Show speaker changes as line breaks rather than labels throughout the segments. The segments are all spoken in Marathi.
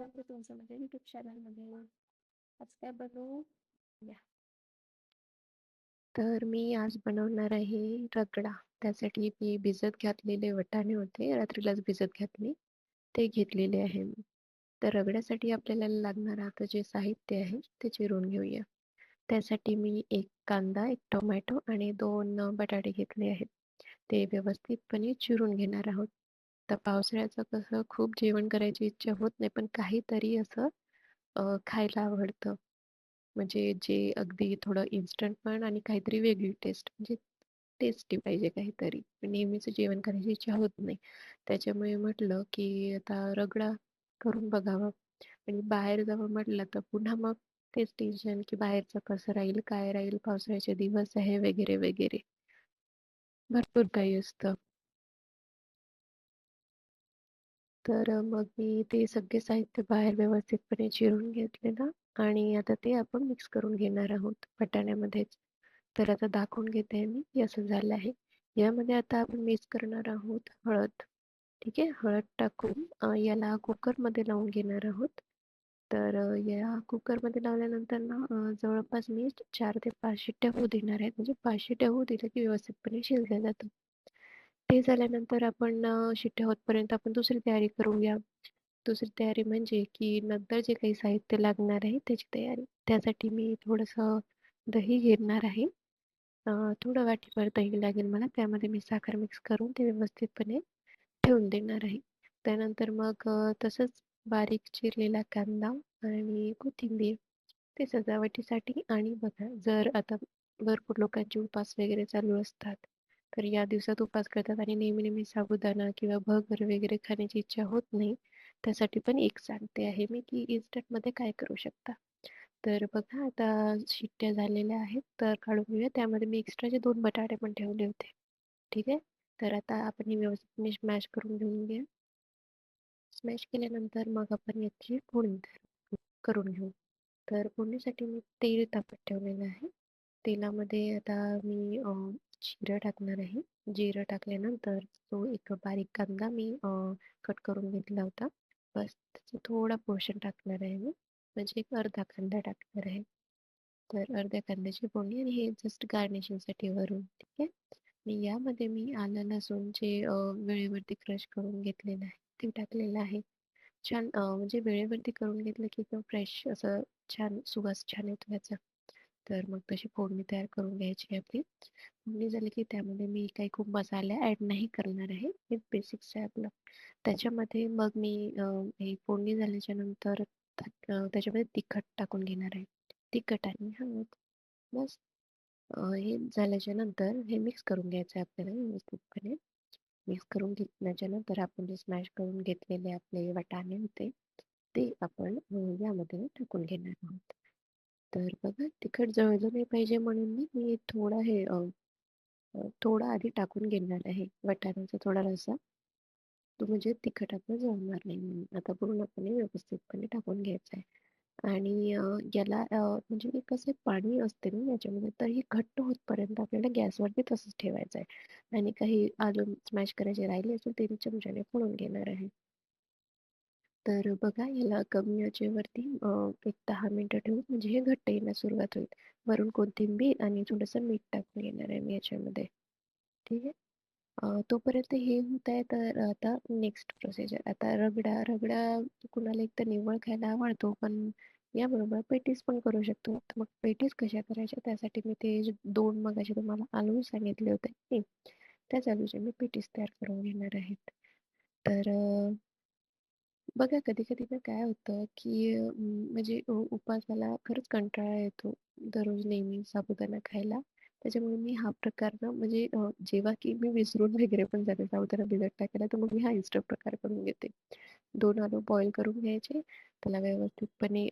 स्वागत तुमचं माझ्या युट्यूब चॅनलमध्ये आज काय बनवू? या. तर मी आज बनवणार आहे रगडा. त्यासाठी मी भिजत घातलेले वटाणे होते रात्रीलाच भिजत घातले. ते घेतलेले आहे मी. तर रगड्यासाठी आपल्याला लागणार आता जे साहित्य आहे ते चिरून घेऊया. त्यासाठी मी एक कांदा एक टोमॅटो आणि दोन बटाटे घेतले आहेत. ते व्यवस्थितपणे चिरून घेणार आहोत. तर पावसाळ्याचं कसं खूप जेवण करायची इच्छा होत नाही पण काहीतरी असं खायला आवडतं. म्हणजे जे अगदी थोडं इन्स्टंट पण आणि काहीतरी वेगळी टेस्ट म्हणजे टेस्टी पाहिजे काहीतरी. नेहमीचं जेवण करायची इच्छा होत नाही. त्याच्यामुळे म्हटलं की आता रगडा करून बघावं. आणि बाहेर जावं म्हटलं तर पुन्हा मग तेच टेन्शन की बाहेरचं कसं राहील काय राहील पावसाळ्याचे दिवस आहे वगैरे वगैरे. भरपूर काही असतं. तर मग मी ते सगळे साहित्य बाहेर व्यवस्थितपणे चिरून घेतलेलं आणि आता ते आपण मिक्स करून घेणार आहोत वाटाण्यामध्येच तर आता दाखवून घेते मी असं झालं आहे. यामध्ये आता आपण मिक्स करणार आहोत हळद. ठीक आहे? हळद टाकून याला कुकरमध्ये लावून घेणार आहोत. तर या कुकरमध्ये लावल्यानंतर ना जवळपास मी चार ते पाचशे शिट्ट्या होऊ देणार आहेत म्हणजे पाचशे शिट्ट्या होऊ दिल्या की व्यवस्थितपणे शिजलं जातं. ते झाल्यानंतर आपण शिट्ट्या होतपर्यंत आपण दुसरी तयारी करूया. दुसरी तयारी म्हणजे की नंतर जे काही साहित्य लागणार आहे त्याची तयारी. त्यासाठी मी थोडंसं दही घेणार आहे. थोडं वाटीभर दही लागेल मला. त्यामध्ये मी साखर मिक्स करून ते व्यवस्थितपणे ठेवून देणार आहे. त्यानंतर मग तसंच बारीक चिरलेला कांदा आणि कोथिंबीर ते सजावटीसाठी आणि बघा जर आता भरपूर लोकांचे उपास वगैरे चालू असतात. तर या दिवसात उपास करतात आणि नेहमी नेहमी साबुदाणा किंवा भगर वगैरे खाण्याची इच्छा होत नाही. त्यासाठी पण एक सांगते आहे मी की इन्स्टंटमध्ये काय करू शकता? तर बघा आता शिट्ट्या झालेल्या आहेत तर काढून घेऊया. त्यामध्ये मी एक्स्ट्राचे दोन बटाटे पण ठेवले होते. ठीक आहे? तर आता आपण व्यवस्थित स्मॅश करून घेऊन घ्या स्मॅश केल्यानंतर मग आपण याची फोडणी करून घेऊ. तर फोडणीसाठी मी तेल तापत ठेवलेलं आहे. तेलामध्ये आता मी जिरं टाकणार आहे. जिरं टाकल्यानंतर तो एक बारीक कांदा मी कट करून घेतला होता. बस त्याचं थोडा पोर्शन टाकणार आहे मी. म्हणजे एक अर्धा कांदा टाकणार आहे. तर अर्ध्या कांद्याची फोडणी आणि हे जस्ट गार्निशिंगसाठी वरून ठीक आहे? आणि यामध्ये मी आलं लसूण जे वेळेवरती क्रश करून घेतलेलं आहे ते टाकलेलं आहे. छान म्हणजे वेळेवरती करून घेतलं की एकदम फ्रेश असं छान सुवास छान येतो याचा. तर मग तशी फोडणी तयार करून घ्यायची आपली. म्हणजे फोडणी झाली की त्यामध्ये मी काही खूप मसाले ॲड नाही करणार आहे. हे बेसिक्स आहे आपलं. त्याच्यामध्ये मग मी हे फोडणी झाल्याच्यानंतर त्याच्यामध्ये तिखट टाकून घेणार आहे. तिखट आणि हळद. बस. हे झाल्याच्यानंतर हे मिक्स करून घ्यायचं आहे आपल्याला व्यवस्थितपणे. मिक्स करून घेतल्याच्या नंतर आपण जे स्मॅश करून घेतलेले आपले वाटाणे होते ते आपण यामध्ये टाकून घेणार आहोत. तर बघा तिखट जळलं नाही पाहिजे म्हणून मी थोडा हे थोडा आधी टाकून घेणार आहे. वाटाण्याचा थोडा रसा. तो म्हणजे तिखट आपलं जळणार नाही म्हणून. आता पूर्णपणे व्यवस्थितपणे टाकून घ्यायचं आहे. आणि याला म्हणजे कसं पाणी असते ना याच्यामध्ये तर हे घट्ट होतपर्यंत आपल्याला गॅसवरती तसंच ठेवायचं आहे. आणि काही अजून स्मॅश करायचे राहिले असेल ते चमच्याने फोडून घेणार आहे. तर बघा याला कमी याच्यावरती एक दहा मिनटं ठेवून म्हणजे हे घट्ट येण्यास सुरुवात होईल. वरून कोथिंबीर आणि थोडंसं मीठ टाकून येणार आहे मी याच्यामध्ये. ठीक आहे? तोपर्यंत हे होत आहे तर आता नेक्स्ट प्रोसिजर आता रगडा रगडा कुणाला एक तर निव्वळ खायला आवडतो पण याबरोबर पेटीस पण करू शकतो. मग पेटीस कशा करायच्या? त्यासाठी मी ते दोन मगाशी तुम्हाला आलू सांगितले होते त्याच आलूचे मी पेटीस तयार करून घेणार आहेत. तर बघा कधी-कधी ना काय होतं, की म्हणजे उपासाला खरंच कंटाळा येतो दररोज नेहमी साबुदाणा खायला. त्याच्यामुळे मी हा प्रकार ना म्हणजे जेव्हा की मी विसरून वगैरे पण जाते साबुदाणा भिजत टाकायला, तर मग मी हा इन्स्टंट प्रकार करून घेते. दोन आलू बॉईल करून घ्यायचे, त्याला व्यवस्थितपणे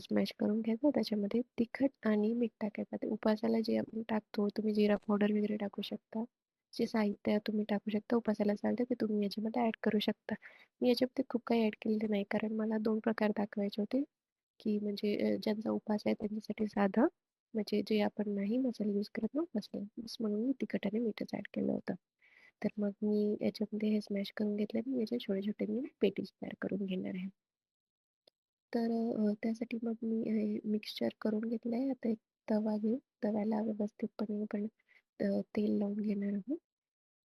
स्मॅश करून घ्यायचं. त्याच्यामध्ये तिखट आणि मीठ टाकायचं. ते उपासाला जे आपण टाकतो, तुम्ही जिरा पावडर वगैरे टाकू शकता. जे साहित्य तुम्ही टाकू शकता उपासाला चालतं ते तुम्ही याच्यामध्ये ॲड करू शकता. मी याच्यामध्ये खूप काही ॲड केलेलं नाही कारण मला दोन प्रकार दाखवायचे होते की म्हणजे ज्यांचा उपास आहे त्यांच्यासाठी साधं म्हणजे जे आपण नाही मसाले यूज करत ना उपासला बस म्हणून मी तिखट आणि मीठच ॲड केलं होतं. तर मग मी याच्यामध्ये हे स्मॅश करून घेतलं मी याचे छोटे छोटे मी पेटीज तयार करून घेणार आहे. तर त्यासाठी मग मी हे मिक्सचर करून घेतलं आहे आता एक तवा घेऊन तव्याला व्यवस्थितपणे पण अ, तेल लावून घेणार आहोत.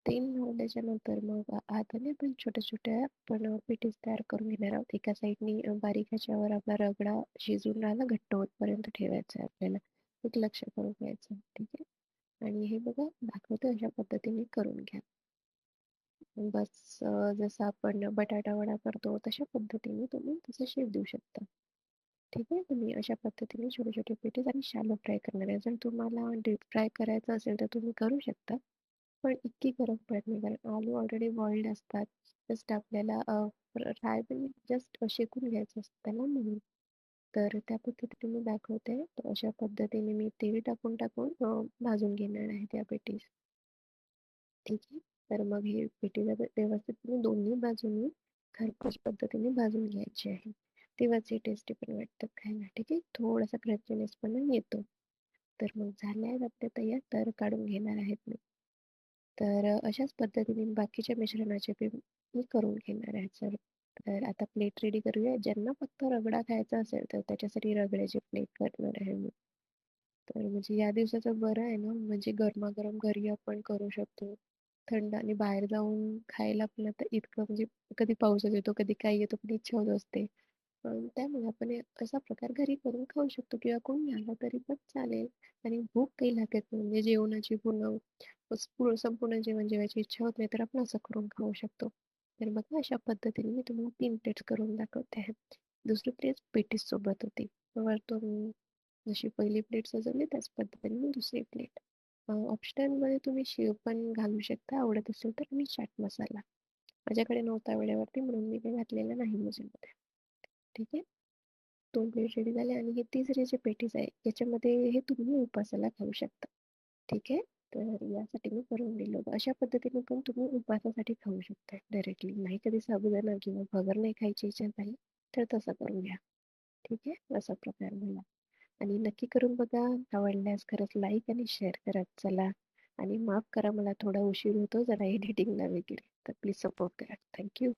तेल लावल्याच्यानंतर मग हाताने आपण छोट्या छोट्या आपण पेटीस तयार करून घेणार आहोत. एका साईडनी बारीक ह्याच्यावर आपला रगडा शिजून राहिला घट्ट होतपर्यंत ठेवायचा आहे आपल्याला. एक लक्ष करून घ्यायचं ठीक आहे? आणि हे बघा दाखवतो अशा पद्धतीने करून घ्या. बस जसं आपण बटाटा वडा करतो तशा पद्धतीने तुम्ही तसं शेप देऊ शकता. ठीक आहे. तुम्ही अशा पद्धतीने छोटे छोटे पेटीस आणि शालो फ्राय करणार आहे. जर तुम्हाला डीप फ्राय करायचं असेल तर तुम्ही करू शकता. पण इतकी गरज पडत नाही. कारण आलू ऑलरेडी बॉइल्ड असतात. जस्ट आपल्याला फ्राय पण जस्ट शेकून घ्यायचं असतं त्याला म्हणून. तर त्या पद्धतीने मी दाखवते. तर अशा पद्धतीने मी तेल टाकून टाकून भाजून घेणार आहे त्या पेटीस ठीक आहे. तर मग हे पेटीला व्यवस्थित दोन्ही बाजूनी खरपूस पद्धतीने भाजून घ्यायची आहे. तेव्हाच हे टेस्टी पण वाटतं खायला ठीक आहे? थोडासा क्रंचीनेस पण येतो. तर मग झाल्या आहेत आपल्या तयार तर काढून घेणार आहेत मी. तर अशाच पद्धतीने बाकीच्या मिश्रणाचे पे मी करून घेणार आहे सर. तर आता प्लेट रेडी करूया. ज्यांना फक्त रगडा खायचा असेल तर त्याच्यासाठी रगड्याची प्लेट करणार आहे मी. तर म्हणजे या दिवसाचं बरं आहे ना म्हणजे गरमागरम घरी आपण करू शकतो. थंड आणि बाहेर जाऊन खायला आपल्याला तर इतकं म्हणजे कधी पाऊसच येतो कधी काही येतो कधी इच्छा होत असते. त्यामुळे आपण असा प्रकार घरी करून खाऊ शकतो किंवा कोणी आला तरी पण चालेल. आणि भूक काही लागत नाही म्हणजे जेवणाची पूर्ण संपूर्ण जेवण जेवायची इच्छा होत नाही तर आपण असं करून खाऊ शकतो. तर बघा अशा पद्धतीने मी तुम्हाला तीन प्लेट्स करून दाखवते आहे दुसरी प्लेट पेटीस सोबत होती. वरतून जशी पहिली प्लेट सजवली त्याच पद्धतीने मी दुसरी प्लेट. ऑप्शनलमध्ये तुम्ही शेव पण घालू शकता आवडत असेल तर मी चाट मसाला. माझ्याकडे नव्हता वेळेवरती म्हणून मी काही घातलेलं नाही मुझेमध्ये ठीक आहे. दोन प्लेट रेडी झाले आणि हे तिसरी जे पेटीज आहे याच्यामध्ये हे तुम्ही उपासाला खाऊ शकता. ठीक आहे? तर यासाठी मी करून दिलं होतं. अशा पद्धतीने पण तुम्ही उपवासासाठी खाऊ शकता डायरेक्टली नाही कधी साबुदाणा किंवा भगर नाही खायची इच्छा झाली तर तसं करून घ्या. ठीक आहे? असा प्रकार मला आणि नक्की करून बघा आवडल्यास खरंच लाईक आणि शेअर करत चला. आणि माफ करा मला थोडा उशीर होतो जरा एडिटिंगला वगैरे. तर प्लीज सपोर्ट करा. थँक्यू